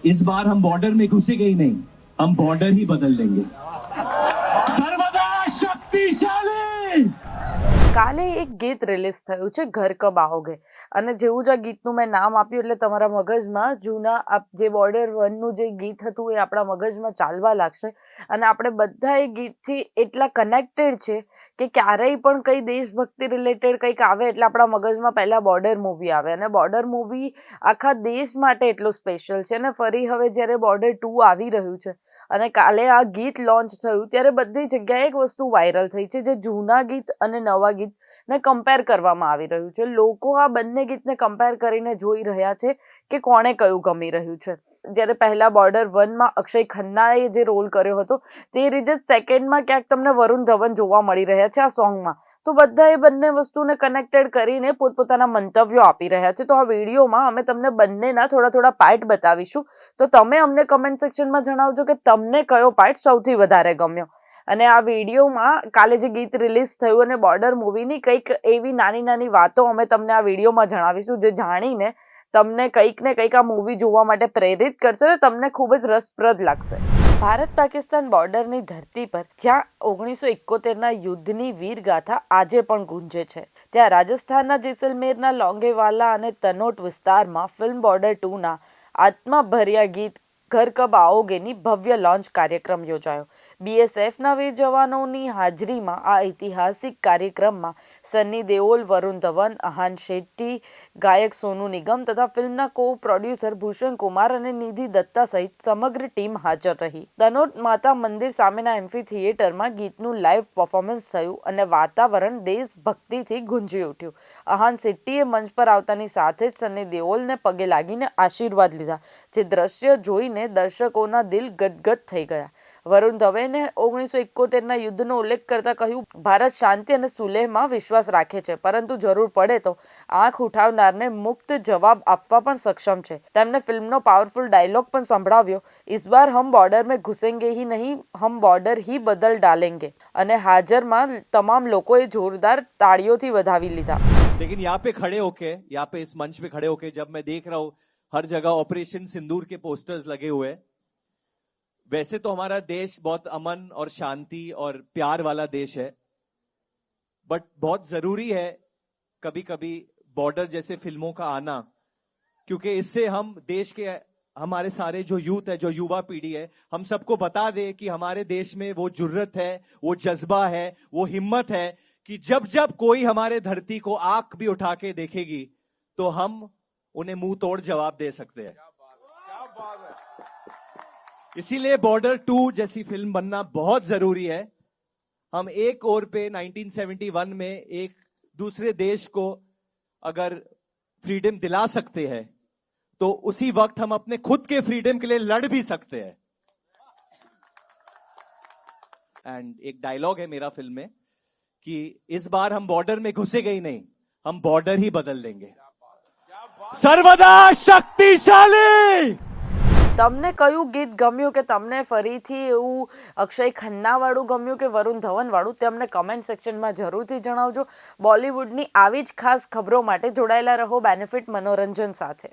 इस बार हम बॉर्डर में घुसेंगे ही नहीं हम बॉर्डर ही बदल देंगे सर्वदा शक्तिशाली કાલે એક ગીત રિલીઝ થયું છે, ઘર કબ આવોગે અને જેવું જ આ ગીતનું મેં નામ આપ્યું એટલે તમારા મગજમાં જૂના જે બોર્ડર વનનું જે ગીત હતું એ આપણા મગજમાં ચાલવા લાગશે. અને આપણે બધા એ ગીતથી એટલા કનેક્ટેડ છે કે ક્યારેય પણ કંઈ દેશભક્તિ રિલેટેડ કંઈક આવે એટલે આપણા મગજમાં પહેલાં બોર્ડર મૂવી આવે. અને બોર્ડર મૂવી આખા દેશ માટે એટલું સ્પેશિયલ છે. અને ફરી હવે જ્યારે બોર્ડર ટુ આવી રહ્યું છે અને કાલે આ ગીત લોન્ચ થયું, ત્યારે બધી જગ્યાએ એક વસ્તુ વાયરલ થઈ છે, જે જૂના ગીત અને નવા ગીત ને કમ્પેર કરવામાં આવી રહ્યું છે. લોકો આ બંને ગીતને કમ્પેર કરીને જોઈ રહ્યા છે કે કોણે કયું ગમી રહ્યું છે. જ્યારે પહેલા બોર્ડર વનમાં અક્ષય ખન્નાએ જે રોલ કર્યો હતો, તે રીતે જ સેકન્ડમાં ક્યાંક તમને વરુણ ધવન જોવા મળી રહ્યા છે આ સોંગમાં તો બધા એ બંને વસ્તુને કનેક્ટેડ કરીને પોતપોતાના મંતવ્યો આપી રહ્યા છે. તો આ વિડીયોમાં અમે તમને બંનેના થોડા થોડા પાર્ટ બતાવીશું. તો તમે અમને કમેન્ટ સેક્શનમાં જણાવજો કે તમને કયો પાર્ટ સૌથી વધારે ગમ્યો. અને આ વિડીયોમાં કાલે જે ગીત રિલીઝ થયું અને બોર્ડર મૂવીની કંઈક એવી નાની નાની વાતો અમે તમને આ વિડીયોમાં જણાવીશું જે જાણીને તમને કંઈક ને કંઈક આ મૂવી જોવા માટે પ્રેરિત કરશે તમને ખૂબ જ રસપ્રદ લાગશે. ભારત પાકિસ્તાન બોર્ડરની ધરતી પર જ્યાં ઓગણીસો એકોતેરના યુદ્ધની વીરગાથા આજે પણ ગુંજે છે. ત્યાં રાજસ્થાનના જેસલમેરના લોંગેવાલા અને તનોટ વિસ્તારમાં ફિલ્મ બોર્ડર ટુના આત્માભર્યા ગીત ઘર કબ આવોગેની ભવ્ય લોન્ચ કાર્યક્રમ યોજાયો. બીએસએફના વીર જવાનોની હાજરીમાં આ ઐતિહાસિક કાર્યક્રમમાં સન્ની દેઓલ, વરુણ ધવન, અહાન શેટ્ટી, ગાયક સોનુ નિગમ તથા ફિલ્મના કો પ્રોડ્યુસર ભૂષણ કુમાર અને નિધિ દત્તા સહિત સમગ્ર ટીમ હાજર રહી. તનોટ માતા મંદિર સામેના એમ્ફી થિયેટરમાં ગીતનું લાઈવ પરફોર્મન્સ થયું અને વાતાવરણ દેશભક્તિથી ગુંજી ઉઠ્યું. અહાન શેટ્ટીએ મંચ પર આવતાની સાથે જ સન્ની દેઓલને પગે લાગીને આશીર્વાદ લીધા. જે દ્રશ્ય જોઈને દર્શકોના દિલ ગદગદ થઈ ગયા વરુણ ધવેને ઓગણીસો એકોતેરના યુદ્ધનો ઉલ્લેખ કરતા કહ્યું ભારત શાંતિ અને સુલેહમાં વિશ્વાસ રાખે છે પરંતુ જરૂર પડે તો આંખ ઉઠાવનારને મુક્ત જવાબ આપવા પણ સક્ષમ છે તેમને ફિલ્મનો પાવરફુલ ડાયલોગ પણ સંભળાવ્યો ઇસ બાર હમ બોર્ડર में ઘુસેંગે ही નહીં હમ બોર્ડર ही બદલ ડાલેંગે અને હાજરમાં તમામ લોકોએ જોરદાર તાળીઓથી વધાવી લીધા लेकिन यहाँ पे खड़े होके यहाँ पे इस मंच पे खड़े होके जब मैं देख रहा हूँ हर जगह ऑपरेशन सिंदूर के पोस्टर्स लगे हुए वैसे तो हमारा देश बहुत अमन और शांति और प्यार वाला देश है बट बहुत ज़रूरी है कभी कभी बॉर्डर जैसे फ़िल्मों का आना, क्योंकि इससे हम देश के, हमारे सारे जो यूथ है, जो युवा पीढ़ी है, हम सबको बता दे कि हमारे देश में वो जुर्रत है, वो जज्बा है, वो हिम्मत है कि जब जब कोई हमारे धरती को आँख भी उठा के देखेगी तो हम उन्हें मुँह तोड़ जवाब दे सकते हैं। इसीलिए बॉर्डर टू जैसी फ़िल्म बनना बहुत ज़रूरी है। हम एक ओर पे 1971 में एक दूसरे देश को अगर फ्रीडम दिला सकते हैं तो उसी वक्त हम अपने खुद के फ्रीडम के लिए लड़ भी सकते हैं। एंड एक डायलॉग है मेरा फ़िल्म में कि इस बार हम बॉर्डर में घुसेंगे ही नहीं हम बॉर्डर ही बदल देंगे। સર્વદા શક્તિશાલી! તમને કયું ગીત ગમ્યું કે તમને ફરીથી એવું અક્ષય ખન્નાવાળું ગમ્યું કે વરુણ ધવનવાળું? તે અમને કમેન્ટ સેક્શનમાં જરૂરથી જણાવજો. બોલિવૂડની આવી જ ખાસ ખબરો માટે જોડાયેલા રહો બેનિફિટ મનોરંજન સાથે.